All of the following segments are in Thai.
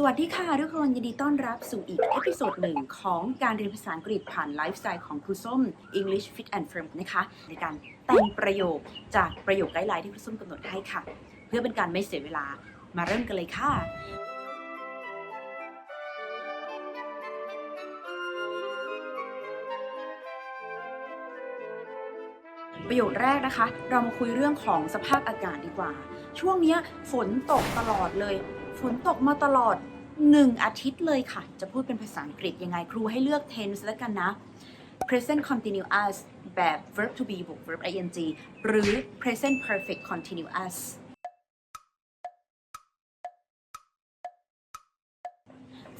สวัสดีค่ะทุกคนยินดีต้อนรับสู่อีกเอพิโซดหนึ่งของการเรียนภาษาอังกฤษผ่านไลฟ์สไตล์ของครูส้ม English Fit and Firm นะคะ ในการแต่งประโยคจากประโยคไกด์ไลน์ที่ครูส้มกำหนดให้ค่ะ เพื่อเป็นการไม่เสียเวลามาเริ่มกันเลยค่ะ ประโยคแรกนะคะ เรามาคุยเรื่องของสภาพอากาศดีกว่า ช่วงนี้ฝนตกตลอดเลย ฝนตกมาตลอด 1 อาทิตย์เลยค่ะ จะพูดเป็นภาษาอังกฤษยังไงครูให้เลือก tense แล้วกันนะ present continuous แบบ verb to be บวก verb ing หรือ present perfect continuous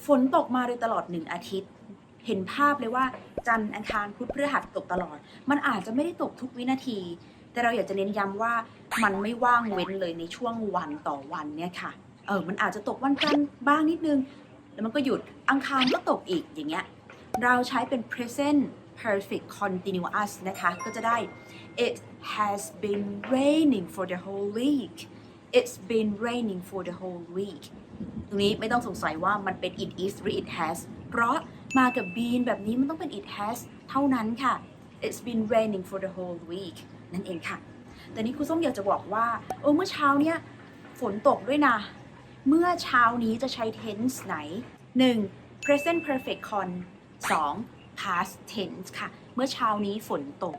ฝนตกมาโดยตลอด1อาทิตย์ เห็นภาพเลยว่าจันทร์อังคารพุธพฤหัสตกตลอด มันอาจจะไม่ได้ตกทุกวินาที แต่เราอยากจะเน้นย้ำว่ามันไม่ว่างเว้นเลยในช่วงวันต่อวันเนี่ยค่ะเออมันอาจจะตกวันจันทร์บ้างนิดนึง แล้วมันก็หยุดอังคารก็ตกอีกอย่างเงี้ยเราใช้เป็น present perfect continuous นะคะ ก็จะได้ it has been raining for the whole week it's been raining for the whole week ตรงนี้ไม่ต้องสงสัยว่ามันเป็น it is หรือ it has เพราะ มากับ been แบบนี้มันต้องเป็น it has เท่านั้นค่ะ it's been raining for the whole week นั่นเองค่ะ แต่นี้ครูส้มอยากจะบอกว่า เออเมื่อเช้าเนี้ยฝนตกด้วยนะ เมื่อเช้านี้จะใช้ tense ไหน 1. present perfect con 2. past tense ค่ะ เมื่อเช้านี้ฝนตก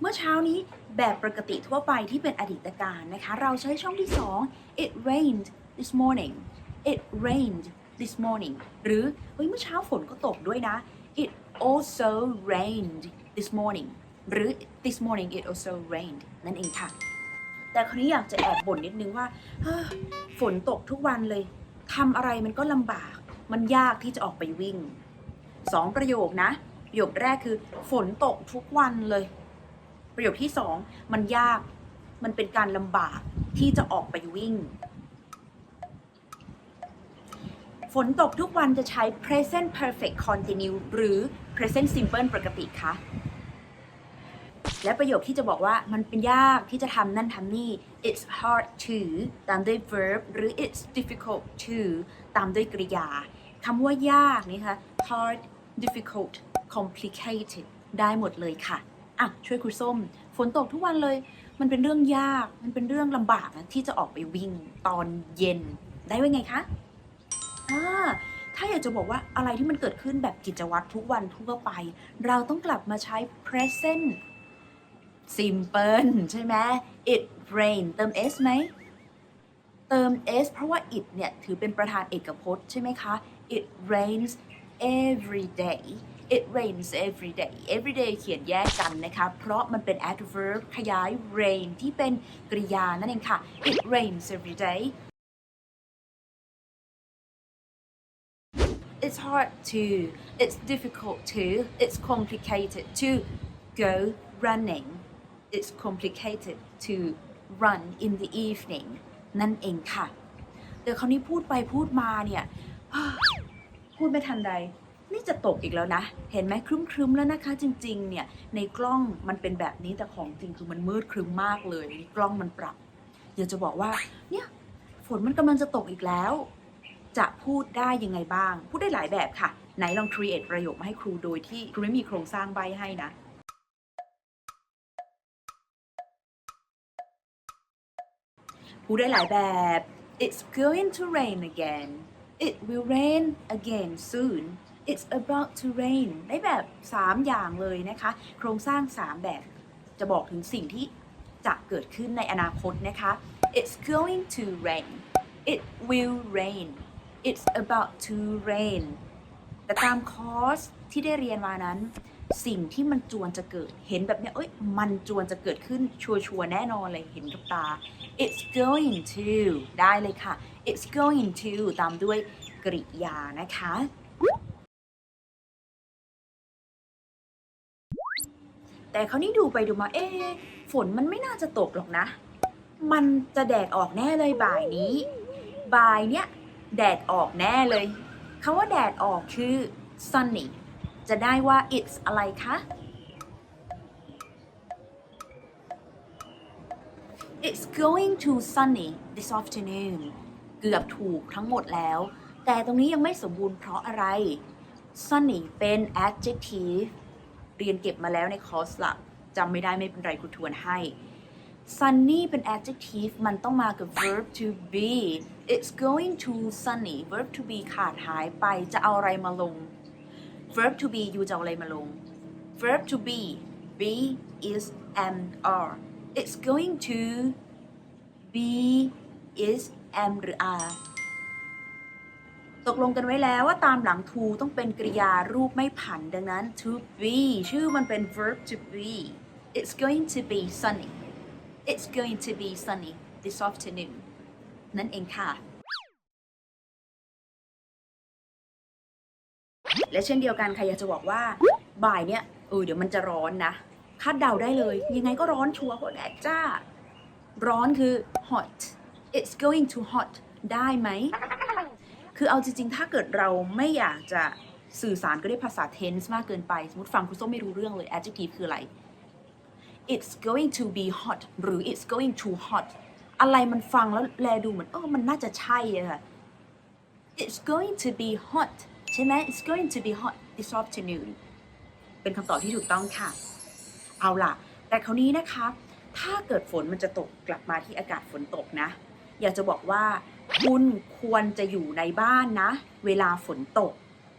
เมื่อเช้านี้แบบปกติทั่วไปที่เป็นอดีตการนะคะ เราใช้ช่องที่ 2 it rained this morning it rained this morning หรือเฮ้ยเมื่อเช้าฝนก็ตกด้วยนะ it also rained this morning หรือ this morning it also rained นั่นเองค่ะ แต่คราวนี้อยากจะแอบบ่นนิดนึงว่าฝนตกทุกวันเลยทำอะไรมันก็ลำบาก มันยากที่จะออกไปวิ่งสองประโยคนะ ประโยคแรกคือ ฝนตกทุกวันเลย ประโยคที่สองมันยาก มันเป็นการลำบากที่จะออกไปวิ่ง ฝนตกทุกวันจะใช้ present perfect continue หรือ present simple ปกติคะและประโยคที่จะบอกว่ามันเป็นยากที่จะทำนั่นทำนี่ it's hard to ตามด้วย verb หรือ it's difficult to ตามด้วยกริยาคำว่ายากนี่คะ hard difficult complicated ได้หมดเลยค่ะอะช่วยครูส้ม ฝนตกทุกวันเลย มันเป็นเรื่องยาก มันเป็นเรื่องลำบากนะที่จะออกไปวิ่งตอนเย็น ได้ว่าไงคะ อ่าถ้าอยากจะบอกว่าอะไรที่มันเกิดขึ้นแบบกิจวัตรทุกวันทั่วไป เราต้องกลับมาใช้ present simple ใช่ไหม it rain เติม s ไหม เติม s เพราะว่า it เนี่ย ถือเป็นประธานเอกพจน์ใช่ไหมคะ it rains every day it rains every day every day เขียนแยกกันนะคะ เพราะมันเป็น adverb ขยาย rain ที่เป็นกริยานั่นเองค่ะ it rains every day it's hard to it's difficult to it's complicated to go running it's complicated to run in the evening นั่นเองค่ะ แต่คราวนี้พูดไปพูดมาเนี่ย พูดไม่ทันใด นี่จะตกอีกแล้วนะ เห็นไหมครึ้มๆแล้วนะคะ จริง ๆ เนี่ย ในกล้องมันเป็นแบบนี้แต่ของจริงคือมันมืดครึ้มมากเลย กล้องมันปรับ อยากจะบอกว่า เนี่ย ฝนมันกำลังจะตกอีกแล้ว จะพูดได้ยังไงบ้าง พูดได้หลายแบบค่ะ ไหนลอง create ประโยคมาให้ครูโดยที่ครูไม่มีโครงสร้างใบให้นะ พูดได้หลายแบบ It's going to rain again It will rain again soon It's about to rain ได้แบบ 3 อย่างเลยนะคะ โครงสร้าง 3 แบบ จะบอกถึงสิ่งที่จะเกิดขึ้นในอนาคตนะคะ It's going to rain It will rain It's about to rain แต่ตามคอร์สที่ได้เรียนมานั้น สิ่งที่มันจวนจะเกิด เห็นแบบเนี้ยเอ้ย มันจวนจะเกิดขึ้นชัวร์ๆแน่นอนเลยเห็นกับตา it's going to ได้เลยค่ะ it's going to ตามด้วยกริยานะคะ แต่คราวนี้ดูไปดูมา เอ๊ฝนมันไม่น่าจะตกหรอกนะ มันจะแดดออกแน่เลยบ่ายนี้ บ่ายเนี้ย แดดออกแน่เลยคำว่าแดดออกคือ sunny จะได้ว่า it's อะไรคะ It's going to sunny this afternoon เกือบถูกทั้งหมดแล้ว แต่ตรงนี้ยังไม่สมบูรณ์เพราะอะไร sunny เป็น adjective เรียนเก็บมาแล้วในคอร์สหลักจำไม่ได้ไม่เป็นไรครูทวนให้ sunny เป็น adjective มันต้องมากับ verb to be it's going to sunny verb to be ขาดหายไปจะเอาอะไรมาลง verb to be อยู่จะเอาอะไรมาลง verb to be be is am are it's going to be is am หรือ are ตกลงกันไว้แล้วว่าตามหลัง to ต้องเป็นกริยารูปไม่ผันดังนั้น to be ชื่อมันเป็น verb to be it's going to be sunny it's going to be sunny this afternoon นั่นเองค่ะ และเช่นเดียวกันค่ะอยากจะบอกว่าบ่ายเนี่ยเออเดี๋ยวมันจะร้อนนะ คาดเดาได้เลย ยังไงก็ร้อนชัวร์คนแอดจ้า ร้อนคือ hot it's going to hot ได้ไหม คือเอาจริงๆ ถ้าเกิดเราไม่อยากจะสื่อสารก็ได้ภาษา tense มากเกินไป สมมติฟังคุณส้มไม่รู้เรื่องเลย adjective คืออะไร it's going to be hot หรือ it's going to hot อะไรมันฟังแล้วแลดูเหมือนเออมันน่าจะใช่อะค่ะ it's going to be hot ใช่ไหม it's going to be hot this afternoon เป็นคำตอบที่ถูกต้องค่ะ เอาล่ะ แต่คราวนี้นะคะ ถ้าเกิดฝนมันจะตกกลับมาที่อากาศฝนตกนะ อยากจะบอกว่า คุณควรจะอยู่ในบ้านนะ เวลาฝนตก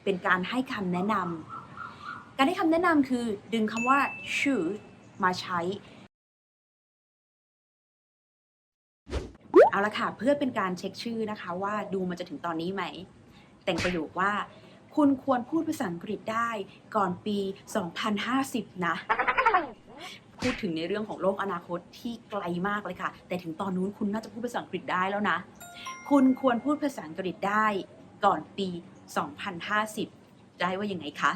เป็นการให้คำแนะนำ การให้คำแนะนำคือดึงคำว่า should มาใช้ เอาละค่ะ เพื่อเป็นการเช็คชื่อนะคะว่าดูมันจะถึงตอนนี้ไหม แต่งประโยคว่า คุณควรพูดภาษาอังกฤษได้ก่อนปี 2050 นะ พูดถึงในเรื่องของโลกอนาคตที่ไกลมากเลยค่ะ แต่ถึงตอนนู้นคุณน่าจะพูดภาษาอังกฤษได้แล้วนะ คุณควรพูดภาษาอังกฤษได้ก่อนปี 2050 ได้ว่ายังไงคะ